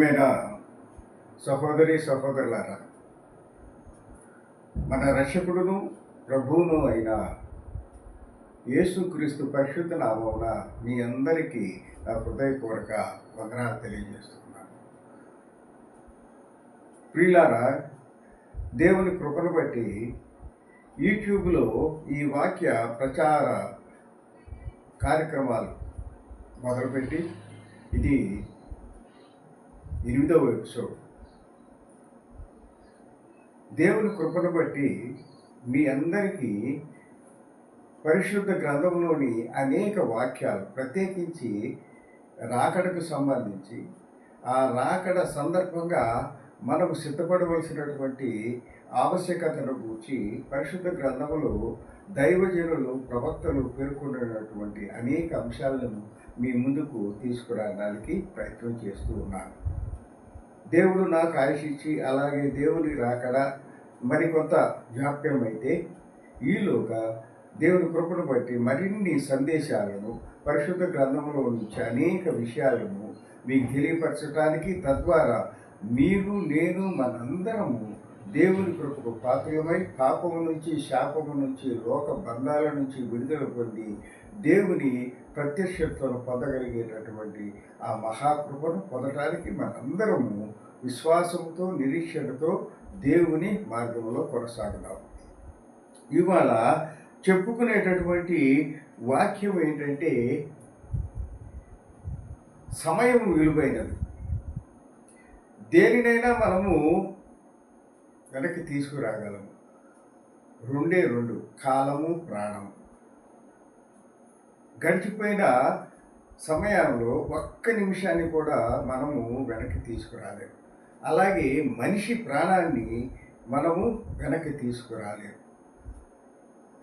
ప్రియమైన సహోదరి సహోదరులారా మన రక్షకుడును ప్రభువును అయిన యేసుక్రీస్తు పరిశుద్ధ నామమున మీ అందరికీ నా హృదయపూర్వక వందనాలు తెలియజేస్తున్నాను. ప్రియులారా దేవుని కృపను బట్టి యూట్యూబ్లో ఈ వాక్య ప్రచార కార్యక్రమాలు మొదలుపెట్టి ఇది ఎనిమిదవ ఎపిసోడ్. దేవుని కృపను బట్టి మీ అందరికీ పరిశుద్ధ గ్రంథంలోని అనేక వాక్యాలు ప్రత్యేకించి రాకడకు సంబంధించి ఆ రాకడ సందర్భంగా మనకు సిద్ధపడవలసినటువంటి ఆవశ్యకతను గూర్చి పరిశుద్ధ గ్రంథములో దైవజనులు ప్రవక్తలు పేర్కొన్నటువంటి అనేక అంశాలను మీ ముందుకు తీసుకురావడానికి ప్రయత్నం చేస్తూ ఉన్నాను. దేవుడు నాకు ఆయుష్ అలాగే దేవుని రాకడ మరికొంత జాప్యం అయితే ఈలోగా దేవుని కృపను బట్టి మరిన్ని సందేశాలను పరిశుద్ధ గ్రంథంలో నుంచి అనేక విషయాలను మీకు తెలియపరచడానికి తద్వారా మీరు నేను మనందరము దేవుని కృపకు పాత్రమై పాపము నుంచి శాపము నుంచి లోక బంధాల నుంచి విడుదల పొంది దేవుని ప్రత్యక్షతను పొందగలిగేటటువంటి ఆ మహాకృపను పొందటానికి మనందరము విశ్వాసంతో నిరీక్షణతో దేవుని మార్గంలో కొనసాగుదాం. ఇవాళ చెప్పుకునేటటువంటి వాక్యం ఏంటంటే సమయం విలువైనది. దేనినైనా మనము వెనక్కి తీసుకురాగలము. రెండే రెండు కాలము ప్రాణము. గడిచిపోయిన సమయంలో ఒక్క నిమిషాన్ని కూడా మనము వెనక్కి తీసుకురాలేము. అలాగే మనిషి ప్రాణాన్ని మనము వెనక్కి తీసుకురాలేము.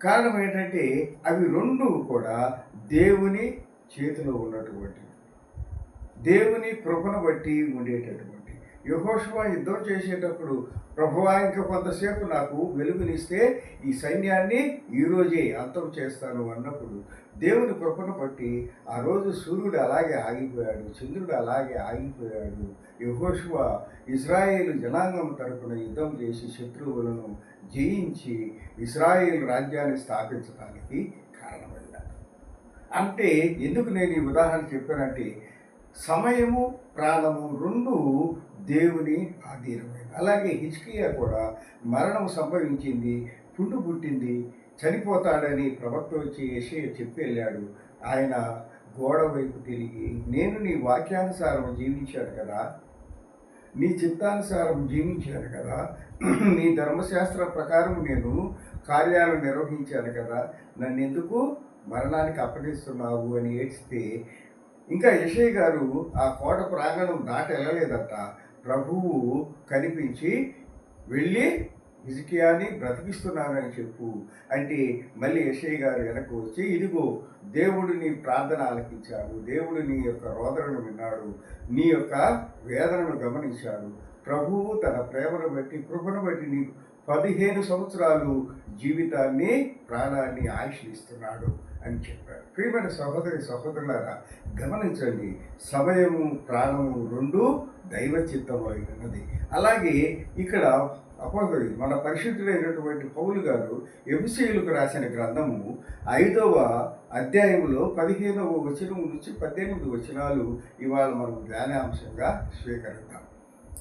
కారణం ఏంటంటే అవి రెండు కూడా దేవుని చేతిలో ఉన్నటువంటివి. దేవుని కృపను బట్టి ఉండేటటువంటి. యహోషువా యుద్ధం చేసేటప్పుడు ప్రభువా ఇంకా కొంతసేపు నాకు వెలుగునిస్తే ఈ సైన్యాన్ని ఈరోజే అంతం చేస్తాను అన్నప్పుడు దేవుని కృపను బట్టి ఆ రోజు సూర్యుడు అలాగే ఆగిపోయాడు చంద్రుడు అలాగే ఆగిపోయాడు. యహోషువ ఇజ్రాయేల్ జనాంగం తరపున యుద్ధం చేసి శత్రువులను జయించి ఇజ్రాయేల్ రాజ్యాన్ని స్థాపించడానికి కారణమయ్యాడు. అంటే ఎందుకు నేను ఈ ఉదాహరణ చెప్పానంటే సమయము ప్రాణము రెండు దేవుని ఆధీనమైంది అలాగే హిచ్కియా కూడా మరణం సంభవించింది పుండు పుట్టింది చనిపోతాడని ప్రవక్త వచ్చి యషయ చెప్పి వెళ్ళాడు. ఆయన గోడ వైపు తిరిగి నేను నీ వాక్యానుసారం జీవించాను కదా? నీ చిత్తానుసారం జీవించాను కదా? నీ ధర్మశాస్త్ర ప్రకారం నేను కార్యాలు నిర్వహించాను కదా? నన్ను ఎందుకు మరణానికి అప్పగిస్తున్నావు? అని ఏడ్చితే ఇంకా యశయ్ గారు ఆ కోట ప్రాంగణం దాటి వెళ్ళలేదట. ప్రభువు కనిపించి వెళ్ళి హిజికియాని బ్రతికిస్తున్నానని చెప్పు. అంటే మళ్ళీ యశయ్య గారు వెనక్కు వచ్చి ఇదిగో దేవుడు నీ ప్రార్థన ఆలకించాడు. దేవుడు నీ యొక్క రోదనను విన్నాడు. నీ యొక్క వేదనను గమనించాడు. ప్రభువు తన ప్రేమను బట్టి కృపను బట్టి నీకు పదిహేను సంవత్సరాలు జీవితాన్ని ప్రాణాన్ని ఆశ్రయిస్తున్నాడు అని చెప్పారు. ప్రియమైన సహోదరి సహోదరులారా గమనించండి సమయము ప్రాణము రెండు దైవ చిత్తమైనది అలాగే ఇక్కడ అపోదరి మన పరిశుద్ధుడైనటువంటి పౌలు గారు ఎబిసీయులకు రాసిన గ్రంథము ఐదవ అధ్యాయంలో పదిహేనవ వచనం నుంచి పద్దెనిమిది వచనాలు ఇవాళ మనం ధ్యానాంశంగా స్వీకరిద్దాం.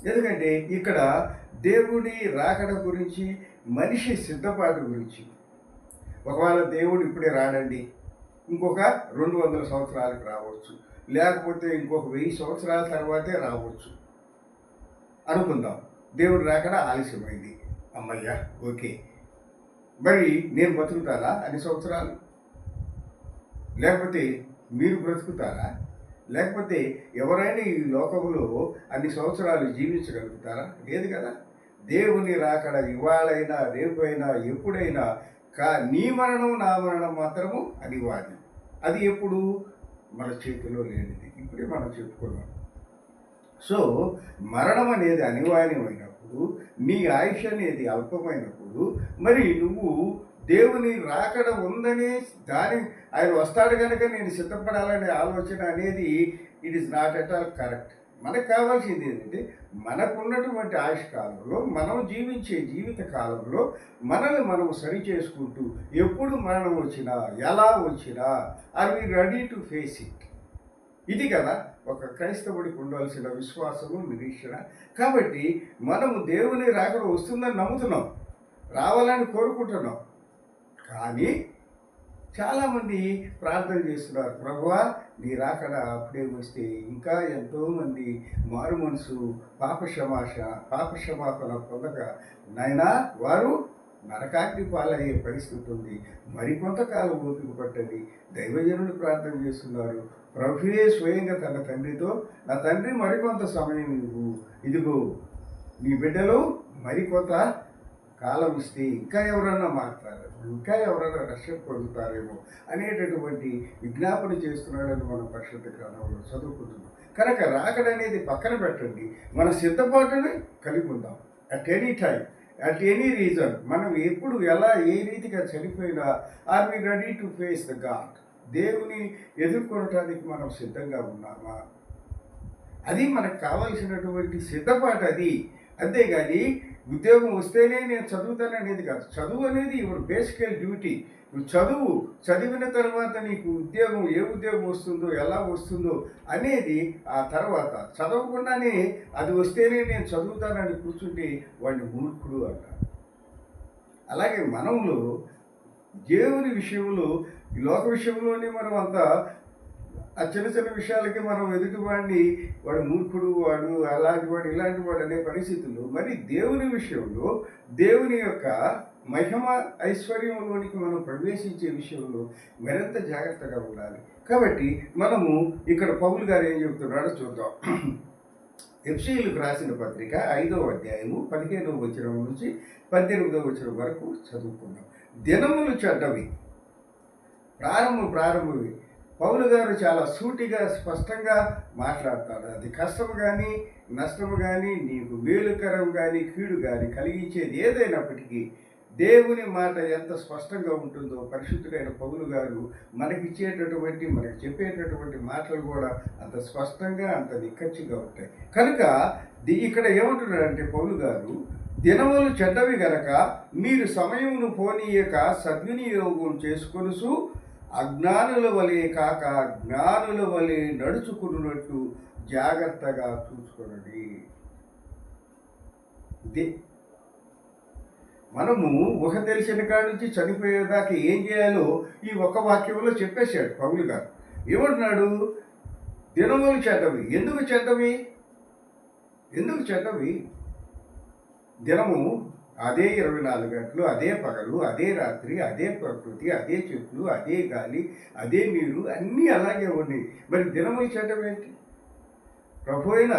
ఎందుకంటే ఇక్కడ దేవుడి రాకడ గురించి మనిషి సిద్ధపాటు గురించి ఒకవేళ దేవుడు ఇప్పుడే రాడండి. ఇంకొక రెండు వందల సంవత్సరాలకు రావచ్చు. లేకపోతే ఇంకొక వెయ్యి సంవత్సరాల తర్వాతే రావచ్చు. అనుకుందాం. దేవుడు రాకడ ఆలస్యమైంది. అమ్మయ్యా ఓకే. మరి నేను బతుకుతారా? అన్ని సంవత్సరాలు. లేకపోతే మీరు బ్రతుకుతారా? లేకపోతే ఎవరైనా ఈ లోకంలో అన్ని సంవత్సరాలు జీవించగలుగుతారా? లేదు కదా. దేవుని రాకడ ఇవాళైనా రేపైనా ఎప్పుడైనా కా నీ మరణం నా మరణం మాత్రము అనివార్యం. అది ఎప్పుడు? మన చేతిలో లేనిది. ఇప్పుడే మనం చెప్పుకున్నాం. సో మరణం అనేది అనివార్యమైనప్పుడు నీ ఆయుష్ అనేది అల్పమైనప్పుడు మరి నువ్వు దేవుని రాకడ ఉందని దాని ఆయన వస్తాడు కనుక నేను సిద్ధపడాలనే ఆలోచన అనేది it is not at all correct మనకు కావాల్సింది ఏంటంటే మనకున్నటువంటి ఆయుష్ కాలంలో మనం జీవించే జీవిత కాలంలో మనల్ని మనం సరి చేసుకుంటూ ఎప్పుడు మరణం వచ్చినా ఎలా వచ్చినా are we ready to face it ఇది కదా ఒక క్రైస్తవుడికి ఉండవలసిన విశ్వాసము నిరీక్షణ. కాబట్టి మనము దేవుని రాకడ వస్తుందని నమ్ముతున్నాం. రావాలని కోరుకుంటున్నాం. కానీ చాలామంది ప్రార్థన చేస్తున్నారు. ప్రభువా నీ రాకడ అప్పుడే వస్తే ఇంకా ఎంతోమంది మారు మనసు పాప క్షమాష పాప క్షమాపణ పొందక నైనా వారు నరకాగ్ని పాలయ్యే పరిస్థితి ఉంది. మరికొంతకాలం ఓపిక పట్టండి. దైవజనులు ప్రార్థన చేస్తున్నారు. ప్రభువే స్వయంగా తన తండ్రితో నా తండ్రి మరికొంత సమయం ఇవ్వు. ఇదిగో నీ బిడ్డలు మరికొంత కాలం ఇస్తే ఇంకా ఎవరన్నా మాట్లాడారు ఇంకా ఎవరైనా రక్షణ పొందుతారేమో అనేటటువంటి విజ్ఞాపన చేస్తున్నాడని మనం పరిశుద్ధ గ్రంథంలో చదువుకుంటున్నాం. కనుక రాకడనేది పక్కన పెట్టండి. మన సిద్ధపాటుని కలిగి ఉందాం. At any time at any reason మనం ఎప్పుడు ఎలా ఏ రీతిగా చనిపోయినా are we ready to face the God దేవుని ఎదుర్కొనటానికి మనం సిద్ధంగా ఉన్నామా? అది మనకు కావలసినటువంటి సిద్ధపాటు అది. అంతేగాని ఉద్యోగం వస్తేనే నేను చదువుతాను అనేది కాదు. చదువు అనేది ఇప్పుడు బేసికల్ డ్యూటీ నువ్వు చదువు చదివిన తర్వాత నీకు ఉద్యోగం ఏ ఉద్యోగం వస్తుందో ఎలా వస్తుందో అనేది ఆ తర్వాత. చదవకుండానే అది వస్తేనే నేను చదువుతానని కూర్చుంటే వాడిని మూర్ఖుడు అంటారు. అలాగే మనంలో దేవుని విషయంలో లోక విషయంలోనే మనం అంతా ఆ చిన్న చిన్న విషయాలకి మనం ఎదుటివాడిని వాడు మూర్ఖుడు వాడు అలాంటి వాడు ఇలాంటి వాడు అనే పరిస్థితులు మరి దేవుని విషయంలో దేవుని యొక్క మహిమ ఐశ్వర్యంలోనికి మనం ప్రవేశించే విషయంలో మరింత జాగ్రత్తగా ఉండాలి. కాబట్టి మనము ఇక్కడ పౌలు గారు ఏం చెబుతున్నాడో చూద్దాం. ఎఫ్సీలకు రాసిన పత్రిక ఐదవ అధ్యాయము పదిహేనవ వచనం నుంచి పద్దెనిమిదవ వచనం వరకు చదువుకున్నాం దినములు చెడ్డవి ప్రారంభం ప్రారంభవి పౌలు గారు చాలా సూటిగా స్పష్టంగా మాట్లాడతాడు. అది కష్టము కానీ నష్టము కానీ నీకు మేలుకరం కానీ కీడు కానీ కలిగించేది ఏదైనప్పటికీ దేవుని మాట ఎంత స్పష్టంగా ఉంటుందో పరిశుద్ధుడైన పౌలు గారు మనకిచ్చేటటువంటి మనకి చెప్పేటటువంటి మాటలు కూడా అంత స్పష్టంగా అంత నిక్కచ్చిగా ఉంటాయి. కనుక ది- ఇక్కడ ఏమంటున్నాడంటే పౌలు గారు దినములు చెడ్డవి గనక మీరు సమయమును పోనీయక సద్వినియోగం చేసుకొనుసు అజ్ఞానుల వలె కాక జ్ఞానుల వలె నడుచుకున్నట్టు జాగ్రత్తగా చూసుకోనండి. ఇదే మనము ఊహ తెలిసిన కాడి నుంచి చనిపోయేదాకా ఏం చేయాలో ఈ ఒక్క వాక్యంలో చెప్పేశాడు పౌలు గారు. ఏమంటున్నాడు? దినములు చెడ్డవి. ఎందుకు చెడ్డవి? ఎందుకు చెడ్డవి? దినము అదే ఇరవై నాలుగు గంటలు అదే పగలు అదే రాత్రి అదే ప్రకృతి అదే చెట్లు అదే గాలి అదే నీరు అన్నీ అలాగే ఉన్నాయి. మరి దినములు చెడ్డం ఏంటి? ప్రభు అయిన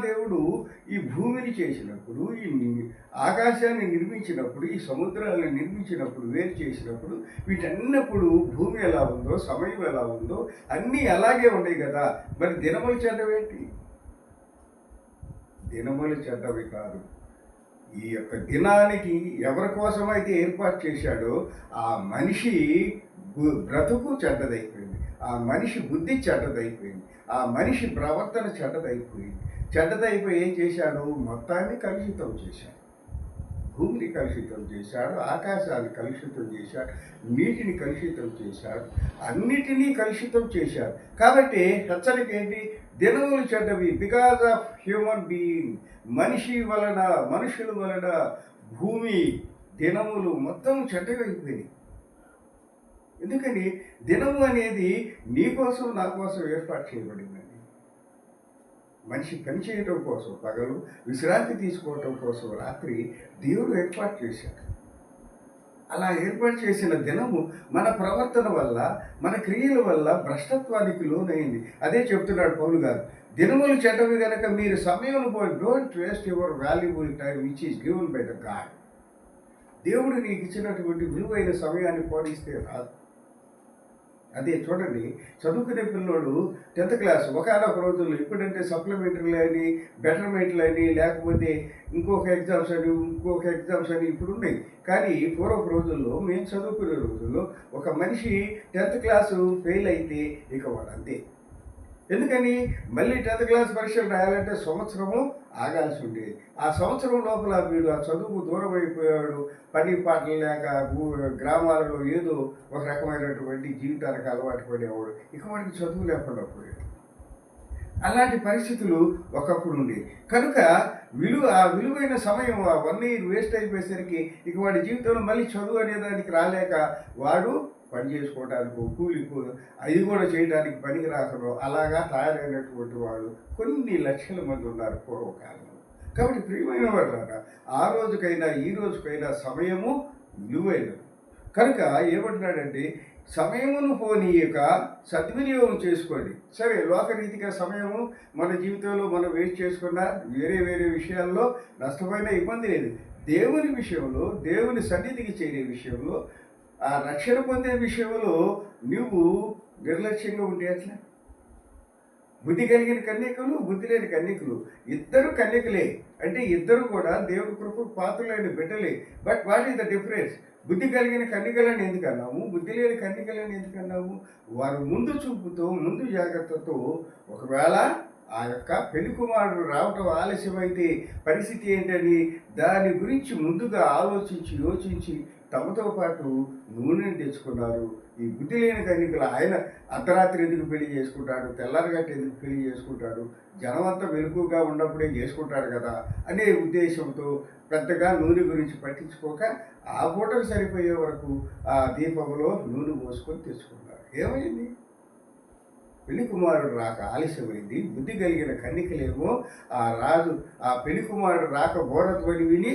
దేవుడు ఈ భూమిని చేసినప్పుడు ఈ ఆకాశాన్ని నిర్మించినప్పుడు ఈ సముద్రాలను నిర్మించినప్పుడు వేరు చేసినప్పుడు వీటన్నప్పుడు భూమి ఎలా ఉందో సమయం ఎలా ఉందో అన్నీ అలాగే ఉన్నాయి కదా. మరి దినములు చెడ్డవేంటి దినములు చెడ్డవి కాదు. ఈ యొక్క దినానికి ఎవరి కోసమైతే ఏర్పాటు చేశాడో ఆ మనిషి బ్రతుకు చెడ్డదైపోయింది. ఆ మనిషి బుద్ధి చెడ్డదైపోయింది. ఆ మనిషి ప్రవర్తన చెడ్డదైపోయింది. చెడ్డదైపోయి ఏం చేశాడు? మొత్తాన్ని కలుషితం చేశాడు. భూమిని కలుషితం చేశాడు ఆకాశాన్ని కలుషితం చేశాడు నీటిని కలుషితం చేశాడు అన్నిటినీ కలుషితం చేశాడు. కాబట్టి హెచ్చరిక ఏంటి? దినములు చెడ్డవి. బికాజ్ ఆఫ్ హ్యూమన్ బీయింగ్ మనిషి వలన మనుషుల వలన భూమి దినములు మొత్తం చెడ్డగైపోయినాయి. ఎందుకని? దినము అనేది నీకోసం నా కోసం ఏర్పాటు చేయబడిందండి. మనిషి పనిచేయటం కోసం పగలు విశ్రాంతి తీసుకోవటం కోసం రాత్రి దేవుడు ఏర్పాటు చేశాడు. అలా ఏర్పాటు చేసిన దినము మన ప్రవర్తన వల్ల మన క్రియల వల్ల భ్రష్టత్వానికి లోనైంది. అదే చెప్తున్నాడు పౌలు గారు. దినములు చెడ్డవి కనుక మీరు సమయం పోయి don't waste your valuable time which is given by the God దేవుడు నీకు ఇచ్చినటువంటి విలువైన సమయాన్ని పోలిస్తే రాదు. అదే చూడండి చదువుకునే పిల్లోడు టెన్త్ క్లాస్ ఒకనొక రోజుల్లో ఇప్పుడంటే సప్లిమెంటరీలు అని బెటర్మెంట్లు అని లేకపోతే ఇంకొక ఎగ్జామ్స్ అని ఇంకొక ఎగ్జామ్స్ అని ఇప్పుడు ఉన్నాయి. కానీ పూర్వపు రోజుల్లో మేము చదువుకునే రోజుల్లో ఒక మనిషి టెన్త్ క్లాసు ఫెయిల్ అయితే ఇక వాడు అంతే. ఎందుకని? మళ్ళీ టెన్త్ క్లాస్ పరీక్షలు రాయాలంటే సంవత్సరము ఆగాల్సి ఉండేది ఆ సంవత్సరం లోపల వీడు ఆ చదువుకు దూరం అయిపోయాడు. పని పాటలు లేక గ్రామాలలో ఏదో ఒక రకమైనటువంటి జీవితానికి అలవాటు పడేవాడు. ఇక వాడికి చదువు లేకుండా పోయాడు. అలాంటి పరిస్థితులు ఒకప్పుడు ఉండే. కనుక విలువ ఆ విలువైన సమయం ఆ వన్ ఇయర్ వేస్ట్ అయిపోయేసరికి ఇక వాడి జీవితంలో మళ్ళీ చదువు అనేదానికి రాలేక వాడు పని చేసుకోవడానికి కూలి కూ- అది కూడా చేయడానికి పనికి రాకను అలాగా తయారైనటువంటి వాళ్ళు కొన్ని లక్షల మంది ఉన్నారు పూర్వకాలంలో. కాబట్టి ప్రియమైన వాళ్ళారా ఆ రోజుకైనా ఈ రోజుకైనా సమయము విలువైనది. కనుక ఏమంటున్నాడంటే సమయమును పోనీయక సద్వినియోగం చేసుకోండి. సరే లోకరీతిగా సమయము మన జీవితంలో మనం వేస్ట్ చేసుకున్న వేరే వేరే విషయాల్లో నష్టమైన ఇబ్బంది లేదు. దేవుని విషయంలో దేవుని సన్నిధికి చేరే విషయంలో ఆ రక్షణ పొందే విషయంలో నువ్వు నిర్లక్ష్యంగా ఉంటే అట్లా బుద్ధి కలిగిన కన్యకలు బుద్ధి లేని కన్యకలు. ఇద్దరు కన్యకలే. అంటే ఇద్దరు కూడా దేవుని కృప పాత్రలైన బిడ్డలే. But what is the difference? బుద్ధి కలిగిన కన్యకలను ఎందుకు అన్నాము బుద్ధి లేని కన్యకలను ఎందుకు అన్నాము వారు ముందు చూపుతో ముందు జాగ్రత్తతో ఒకవేళ ఆ యొక్క పెళ్ళి కుమారుడు రావటం ఆలస్యమైతే పరిస్థితి ఏంటని దాని గురించి ముందుగా ఆలోచించి యోచించి తమతో పాటు నూనెని తెచ్చుకున్నారు. ఈ బుద్ధి లేని కన్నికలు ఆయన అర్ధరాత్రి ఎందుకు పెళ్ళి చేసుకుంటాడు? తెల్లారగట్ట ఎందుకు పెళ్ళి చేసుకుంటాడు? జనమంతా వెలుగుగా ఉన్నప్పుడే చేసుకుంటాడు కదా అనే ఉద్దేశంతో పెద్దగా నూనె గురించి పట్టించుకోక ఆ పూటకు సరిపోయే వరకు ఆ దీపంలో నూనె పోసుకొని తెచ్చుకున్నారు. ఏమైంది? పెళ్ళి కుమారుడు రాక ఆలస్యమైంది. బుద్ధి కలిగిన కన్నికలేమో ఆ రాజు ఆ పెళ్ళి కుమారుడు రాక బోరధ్వని విని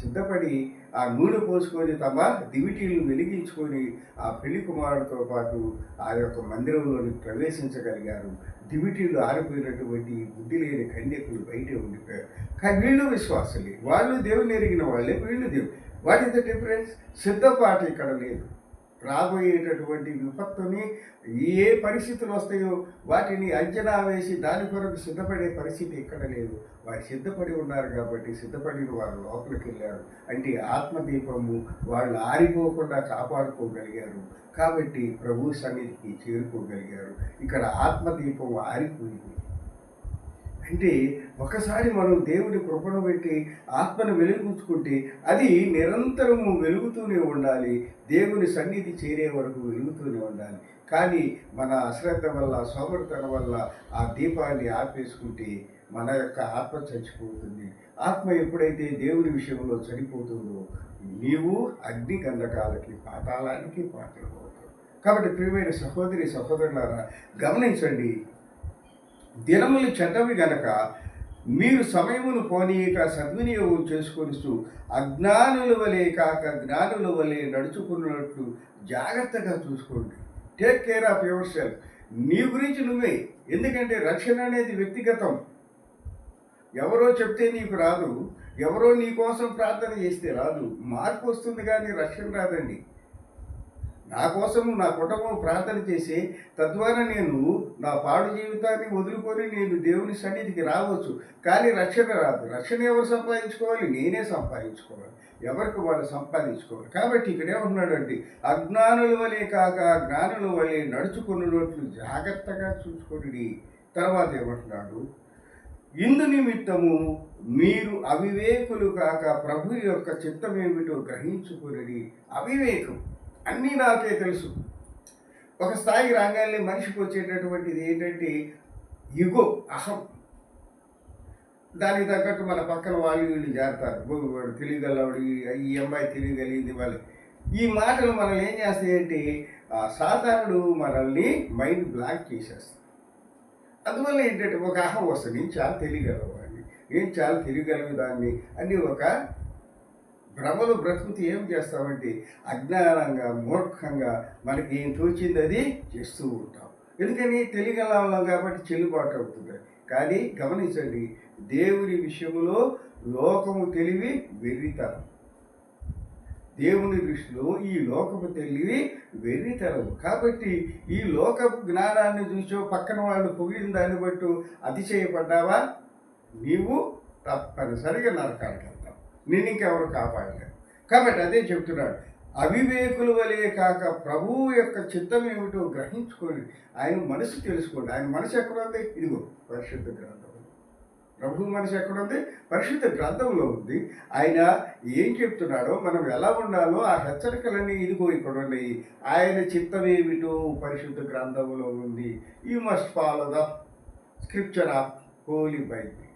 సిద్ధపడి ఆ నూనె పోసుకొని తమ దివిటీలు వెలిగించుకొని ఆ పెళ్ళి కుమారుడితో పాటు ఆ యొక్క మందిరంలోని ప్రవేశించగలిగారు. దివిటీలు ఆరిపోయినటువంటి బుద్ధి లేని కన్యకులు బయటే ఉండిపోయారు. కానీ వీళ్ళు విశ్వాసులే. వాళ్ళు దేవుని ఎరిగిన వాళ్ళే వీళ్ళు దేవుడు. వాట్ ఇస్ ద డిఫరెన్స్ సిద్ధపాటు ఇక్కడ లేదు. రాబోయేటటువంటి విపత్తుని ఏ పరిస్థితులు వస్తాయో వాటిని అంచనా వేసి దాని కొరకు సిద్ధపడే పరిస్థితి ఇక్కడ లేదు. వారు సిద్ధపడి ఉన్నారు కాబట్టి సిద్ధపడిన వారు లోపలికి వెళ్ళారు. అంటే ఆత్మదీపము వాళ్ళు ఆరిపోకుండా కాపాడుకోగలిగారు. కాబట్టి ప్రభు సన్నిధికి చేరుకోగలిగారు. ఇక్కడ ఆత్మదీపం ఆరిపోయింది. అంటే ఒకసారి మనం దేవుడి కృపను పెట్టి ఆత్మను వెలుగుచుకుంటే అది నిరంతరము వెలుగుతూనే ఉండాలి. దేవుని సన్నిధి చేరే వరకు వెలుగుతూనే ఉండాలి. కానీ మన అశ్రద్ధ వల్ల సోమరితన వల్ల ఆ దీపాన్ని ఆపేసుకుంటే మన యొక్క ఆత్మ చచ్చిపోతుంది. ఆత్మ ఎప్పుడైతే దేవుని విషయంలో చనిపోతుందో నీవు అగ్ని గంధకాలకి పాతాళానికి పాత్రపోతావు కాబట్టి ప్రియమైన సహోదరి సహోదరులారా గమనించండి దినములు చెడ్డవి గనక మీరు సమయమును పోనీయక సద్వినియోగం చేసుకొనిస్తూ అజ్ఞానుల వలె కాక జ్ఞానుల వలె నడుచుకున్నట్లు జాగ్రత్తగా చూసుకోండి. Take care of yourself నీ గురించి నువ్వే. ఎందుకంటే రక్షణ అనేది వ్యక్తిగతం. ఎవరో చెప్తే నీకు రాదు. ఎవరో నీ కోసం ప్రార్థన చేస్తే రాదు. మార్పు వస్తుంది కానీ రక్షణ రాదండి. నా కోసం నా కుటుంబం ప్రార్థన చేసి తద్వారా నేను నా పాడు జీవితాన్ని వదులుకొని నేను దేవుని సన్నిధికి రావచ్చు. కానీ రక్షణ రాదు. రక్షణ ఎవరు సంపాదించుకోవాలి? నేనే సంపాదించుకోవాలి. ఎవరికి వాళ్ళు సంపాదించుకోవాలి? కాబట్టి ఇక్కడ ఉన్నాడండి అజ్ఞానుల వలె కాక జ్ఞానుల వలె నడుచుకున్నట్లు జాగ్రత్తగా చూసుకోండి. తర్వాత ఏమంటున్నాడు ఇందు నిమిత్తము మీరు అవివేకులు కాక ప్రభు యొక్క చిత్తమేమిటో గ్రహించుకుని అవివేకం. అన్నీ నాకే తెలుసు. ఒక స్థాయికి రాగానే మనిషికి వచ్చేటటువంటిది ఏంటంటే ఇగో అహం. దానికి తగ్గట్టు మన పక్కన వాళ్ళు వీళ్ళు చేరతారు వాడు తెలియగలవాడు ఈ- అమ్మాయి తెలియగలిగింది వాళ్ళు. ఈ మాటలు మనల్ని ఏం చేస్తాయంటే ఆ సాధారణుడు మనల్ని మైండ్ బ్లాక్ చేసేస్తుంది అందువల్ల ఏంటంటే ఒక అహం వస్తుంది. నేను చాలా తెలియగలవాడిని. నేను చాలా తెలియగలిగే దాన్ని. అని ఒక భ్రమలు బ్రతుకుతూ ఏం చేస్తామంటే అజ్ఞానంగా మూర్ఖంగా మనకి ఏం తోచింది అది? చేస్తూ ఉంటాం. ఎందుకని? తెలియగలం కాబట్టి చెల్లుబాటు అవుతుంది. కానీ గమనించండి దేవుని విషయంలో లోకము తెలివి వెర్రితనం. దేవుని దృష్టిలో ఈ లోకపు తెలివి వెర్రితనం. కాబట్టి ఈ లోకపు జ్ఞానాన్ని చూసో పక్కన వాళ్ళు పొగిడిన దాన్ని బట్టి అతిశయపడ్డావా? నీవు తప్పనిసరిగా నరకాలి నిన్ను నేను ఇంకెవరు కాపాడలేరు కాబట్టి అదే చెప్తున్నాడు. అవివేకుల వలె కాక ప్రభువు యొక్క చిత్తం ఏమిటో గ్రహించుకొని ఆయన మనసు తెలుసుకోండి. ఆయన మనసు ఎక్కడుంది? ఇదిగో పరిశుద్ధ గ్రంథం. ప్రభు మనసు ఎక్కడుంది? పరిశుద్ధ గ్రంథంలో ఉంది. ఆయన ఏం చెప్తున్నాడో మనం ఎలా ఉండాలో ఆ హెచ్చరికలన్నీ ఇదిగో ఇక్కడ ఉన్నాయి. ఆయన చిత్తం ఏమిటో పరిశుద్ధ గ్రంథంలో ఉంది. You must follow the scripture of Holy Bible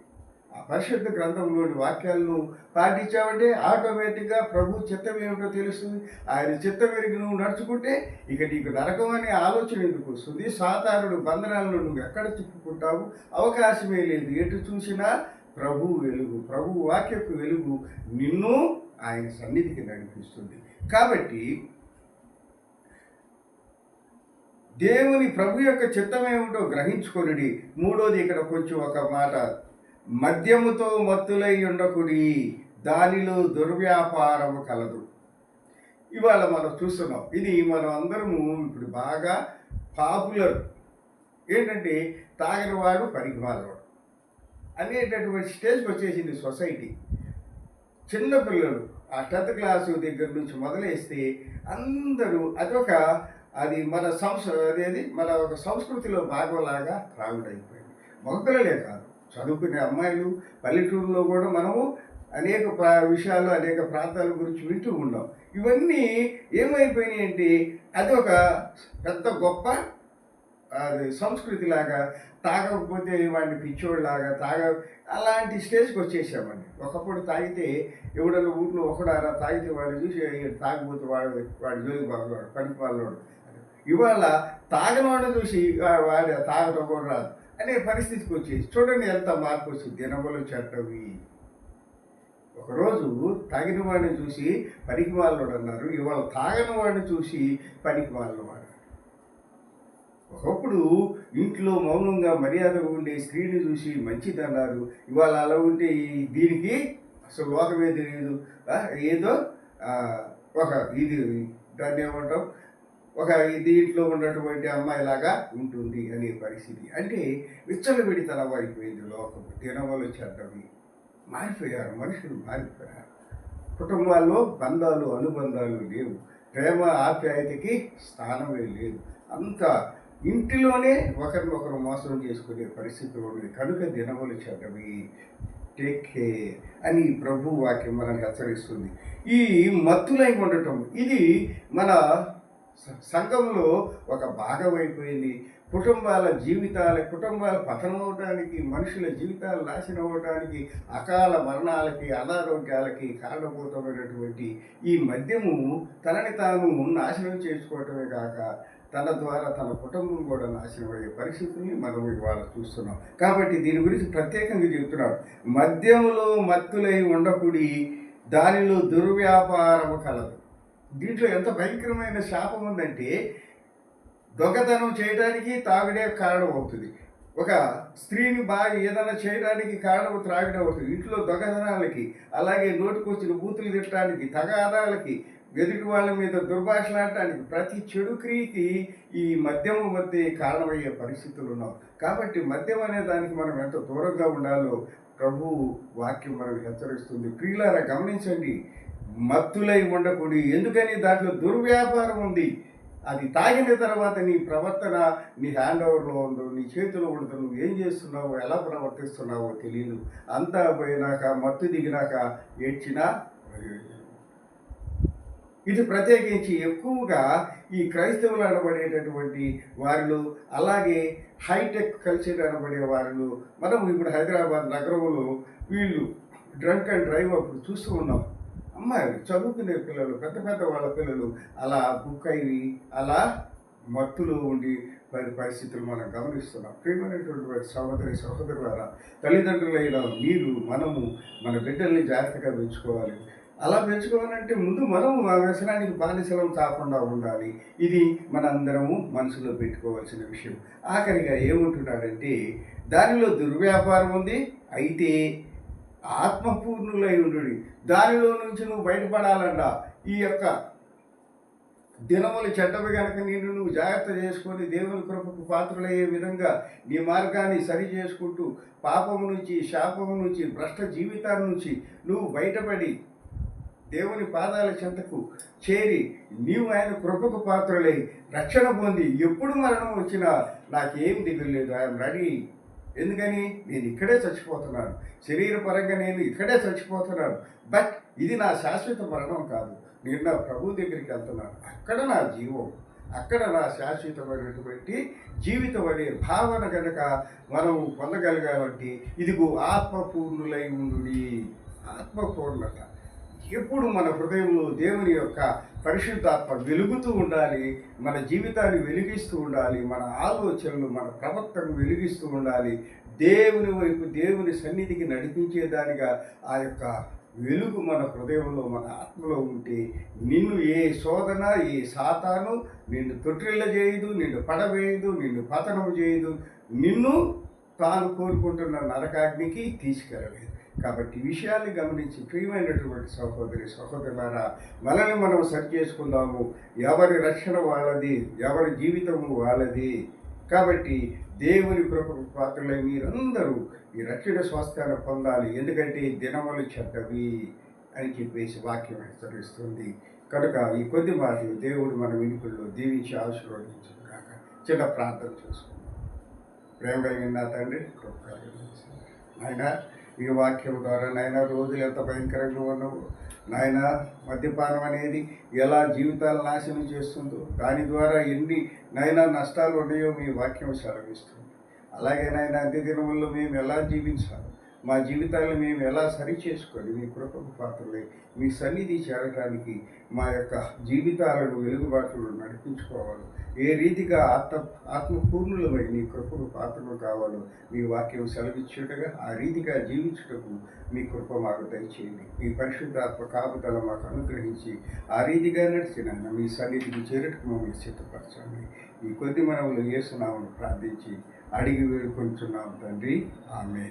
ఆ పరిశుద్ధ గ్రంథంలోని వాక్యాలను పాటించావంటే ఆటోమేటిక్గా ప్రభు చిత్తం ఏమిటో తెలుస్తుంది. ఆయన చిత్తం ఎరిగి నువ్వు నడుచుకుంటే ఇక నీకు నరకం అనే ఆలోచన ఎందుకు వస్తుంది? సాధారణ బంధనాలను నువ్వు ఎక్కడ చిక్కుకుంటావు అవకాశమే లేదు. ఎటు చూసినా ప్రభు వెలుగు ప్రభు వాక్యపు వెలుగు నిన్ను ఆయన సన్నిధికి నడిపిస్తుంది. కాబట్టి దేవుని ప్రభు యొక్క చిత్తం ఏమిటో గ్రహించుకొనుడి. మూడోది ఇక్కడ కొంచెం ఒక మాట మద్యముతో మత్తులై ఉండకుడి దానిలో దుర్వ్యాపారము కలదు. ఇవాళ మనం చూస్తున్నాం. ఇది మనం అందరము ఇప్పుడు బాగా పాపులర్. ఏంటంటే తాగినవాడు పనికిమాలవాడు అనేటటువంటి స్టేజ్కి వచ్చేసింది సొసైటీ. చిన్నపిల్లలు ఆ టెన్త్ క్లాసు దగ్గర నుంచి మొదలేస్తే అందరూ అదొక అది మన సంస్ అదేది? మన ఒక సంస్కృతిలో భాగంలాగా రావుడైపోయింది మగపిల్లలే కాదు. చదువుకునే అమ్మాయిలు పల్లెటూరులో కూడా మనము అనేక ప్రా- విషయాలు అనేక ప్రాంతాల గురించి వింటూ ఉన్నాం ఇవన్నీ ఏమైపోయినాయి అంటే అది ఒక పెద్ద గొప్ప అది సంస్కృతి లాగా తాగకపోతే వాడిని పిచ్చోళ్ళలాగా తాగ అలాంటి స్టేజ్కి వచ్చేసామండి. ఒకప్పుడు తాగితే ఎవడన్నా ఊర్లో ఒకడారా తాగితే వాడు చూసి తాగిపోతే వాడు వాడి జోలికి బాగున్నాడు పనికి వాళ్ళోడు ఇవాళ తాగనవాడు చూసి వాడు తాగడం కూడా రాదు. అనే పరిస్థితికి వచ్చేసి చూడండి ఎంత మార్పు వచ్చింది. దినములు చెట్టవి ఒకరోజు తాగిన వాడిని చూసి పనికి వాళ్ళోడు అన్నారు. ఇవాళ తాగని వాడిని చూసి పనికి వాళ్ళవాడు ఒకప్పుడు ఇంట్లో మౌనంగా మర్యాదగా ఉండే స్త్రీని చూసి మంచిదన్నారు ఇవాళ అలా ఉంటే దీనికి అసలు లోకమే తెలియదు ఏదో ఒక ఇది దాన్ని ఏమంటాం? ఒక దీంట్లో ఉన్నటువంటి అమ్మాయిలాగా ఉంటుంది అనే పరిస్థితి. అంటే విచ్చలవిడితనం అయిపోయింది లోకం. దినములు చెడ్డవి. మారిపోయారు మనుషులు మారిపోయారు. కుటుంబాల్లో బంధాలు అనుబంధాలు లేవు. ప్రేమ ఆప్యాయతకి స్థానమే లేదు. అంత ఇంటిలోనే ఒకరినొకరు మోసం చేసుకునే పరిస్థితి ఉంది. కనుక దినములు చెడ్డవి. టేక్ కేర్ అని ప్రభు వాక్యం మనకు హెచ్చరిస్తుంది. ఈ మత్తులై ఉండటం ఇది మన సంఘంలో ఒక భాగం అయిపోయింది. కుటుంబాల జీవితాల కుటుంబాల పతనం అవడానికి మనుషుల జీవితాలు నాశనం అవడానికి అకాల మరణాలకి అనారోగ్యాలకి కారణభూతమైనటువంటి ఈ మద్యము తనని తాను నాశనం చేసుకోవటమే కాక తన ద్వారా తన కుటుంబం కూడా నాశనం అయ్యే పరిస్థితిని మనం ఇవాళ చూస్తున్నాం. కాబట్టి దీని గురించి ప్రత్యేకంగా చెబుతున్నాడు మద్యంలో మత్తులై ఉండకుడి దానిలో దుర్వ్యాపారము కలదు. దీంట్లో ఎంత భయంకరమైన శాపం ఉందంటే దొంగతనం చేయడానికి తాగుడే కారణం అవుతుంది. ఒక స్త్రీని బాగా ఏదైనా చేయడానికి కారణం త్రాగడం అవుతుంది. ఇంట్లో దొంగతనాలకి అలాగే నోటికొచ్చిన బూతులు తిట్టడానికి తగాదాలకి ఎదుటి వాళ్ళ మీద దుర్భాషలాడటానికి ప్రతి చెడు క్రియకి ఈ మద్యం మధ్య కారణమయ్యే పరిస్థితులు ఉన్నాం. కాబట్టి మద్యం అనే దానికి మనం ఎంత దూరంగా ఉండాలో ప్రభు వాక్యం మనం హెచ్చరిస్తుంది. ప్రియులారా గమనించండి. మత్తులై ఉండకూడి ఎందుకని? దాంట్లో దుర్వ్యాపారం ఉంది. అది తాగిన తర్వాత నీ ప్రవర్తన నీ హ్యాండ్ ఓవర్లో ఉందో నీ చేతిలో ఉండదు నువ్వు ఏం చేస్తున్నావో ఎలా ప్రవర్తిస్తున్నావో తెలియదు అంతా పోయినాక మత్తు దిగినాక ఏడ్చినా ఇది ప్రత్యేకించి ఎక్కువగా ఈ క్రైస్తవులు అనబడేటటువంటి వారిలో అలాగే హైటెక్ కల్చర్ అనబడే వారిలో మనం ఇప్పుడు హైదరాబాద్ నగరంలో వీళ్ళు డ్రంక్ అండ్ డ్రైవ్ అప్పుడు చూస్తూ ఉన్నాం. అమ్మాయిలు చదువుకునే పిల్లలు పెద్ద పెద్ద వాళ్ళ పిల్లలు అలా బుక్ అయ్యి అలా మత్తులో ఉండి వారి పరిస్థితులు మనం గమనిస్తున్నాం. ప్రియమైనటువంటి వారి సహోదరి సహోదరులారా తల్లిదండ్రులైన మీరు మనము మన బిడ్డల్ని జాగ్రత్తగా పెంచుకోవాలి. అలా పెంచుకోవాలంటే ముందు మనం ఆ వ్యసనానికి బానిసలం కాకుండా ఉండాలి. ఇది మనందరము మనసులో పెట్టుకోవాల్సిన విషయం. ఆఖరిగా ఏముంటున్నాడంటే దానిలో దుర్వ్యాపారం ఉంది అయితే ఆత్మపూర్ణులై ఉండు దానిలో నుంచి నువ్వు బయటపడాలంట. ఈ యొక్క దినములు చెడ్డవి గనక నిన్ను నువ్వు జాగ్రత్త చేసుకొని దేవుని కృపకు పాత్రులయ్యే విధంగా నీ మార్గాన్ని సరి చేసుకుంటూ పాపము నుంచి శాపము నుంచి భ్రష్ట జీవితాల నుంచి నువ్వు బయటపడి దేవుని పాదాల చెంతకు చేరి నీవు ఆయన కృపకు పాత్రలై రక్షణ పొంది ఎప్పుడు మరణం వచ్చినా నాకేం దిగులేదు ఐఎమ్ రెడీ. ఎందుకని? నేను ఇక్కడే చచ్చిపోతున్నాను. శరీరపరంగా నేను ఇక్కడే చచ్చిపోతున్నాను. బట్ ఇది నా శాశ్వత మరణం కాదు. నేను నా ప్రభు దగ్గరికి వెళ్తున్నాను. అక్కడ నా జీవం. అక్కడ నా శాశ్వతమైనటువంటి జీవితం అనే భావన కనుక మనం పొందగలిగామంటే ఇదిగో ఆత్మపూర్ణులై ఉండు ఆత్మపూర్ణత. ఎప్పుడు మన హృదయంలో దేవుని యొక్క పరిశుద్ధాత్మ వెలుగుతూ ఉండాలి మన జీవితాన్ని వెలిగిస్తూ ఉండాలి మన ఆలోచనలు మన ప్రవర్తన వెలిగిస్తూ ఉండాలి. దేవుని వైపు దేవుని సన్నిధికి నడిపించేదానిగా ఆ యొక్క వెలుగు మన హృదయంలో మన ఆత్మలో ఉంటే నిన్ను ఏ శోధన ఏ సాతాను నిన్ను తొట్టిల్ల చేయదు నిన్ను పడవేయదు నిన్ను పతనం చేయదు. నిన్ను తాను కోరుకుంటున్న నరకాగ్నికి తీసుకెళ్ళలేదు. కాబట్టి విషయాన్ని గమనించి ప్రియమైనటువంటి సహోదరి సహోదరులారా మనల్ని మనం సరి చేసుకుందాము. ఎవరి రక్షణ వాళ్ళది ఎవరి జీవితము వాళ్ళది. కాబట్టి దేవుని కృపకు పాత్రలై మీరందరూ ఈ రక్షణ స్వాస్థ్యాన్ని పొందాలి. ఎందుకంటే దినములు చెడ్డవి అని చెప్పేసి వాక్యం హెచ్చరిస్తుంది. కనుక ఈ కొద్ది మాటలు దేవుడు మన వినికుల్లో దీవించి ఆశీర్వదించును కాక చిన్న ప్రార్థన చేసుకుందాం. ప్రేమ కలిగిన నా తండ్రి కృప ఆయన ఈ వాక్యం ద్వారా నాయన రోజులు ఎంత భయంకరంగా ఉన్నావు నాయన మద్యపానం అనేది ఎలా జీవితాలు నాశనం చేస్తుందో దాని ద్వారా ఎన్ని నైనా నష్టాలు ఉన్నాయో మీ వాక్యం సెలవిస్తుంది అలాగే నాయన అంత్య దినముల్లో మేము ఎలా జీవించాలి మా జీవితాలను మేము ఎలా సరి చేసుకొని మీ కృపకు పాత్రలై మీ సన్నిధి చేరడానికి మా యొక్క జీవితాలను వెలుగుబాటులో నడిపించుకోవాలి ఏ రీతిగా ఆత్మ ఆత్మపూర్ణులమై నీ కృపకు పాత్రలు కావాలో మీ వాక్యం సెలవిచ్చుటగా ఆ రీతిగా జీవించుటకు మీ కృప మాకు దయచేయండి. మీ పరిశుద్ధాత్మ కాపుదల మాకు అనుగ్రహించి ఆ రీతిగా నడిచిన మీ సన్నిధికి చేరటకు మమ్మల్ని సిద్ధపరచండి. ఈ కొద్ది మనములు ఏసునామను ప్రార్థించి అడిగి వేడుకుంటున్నాం తండ్రి. ఆమె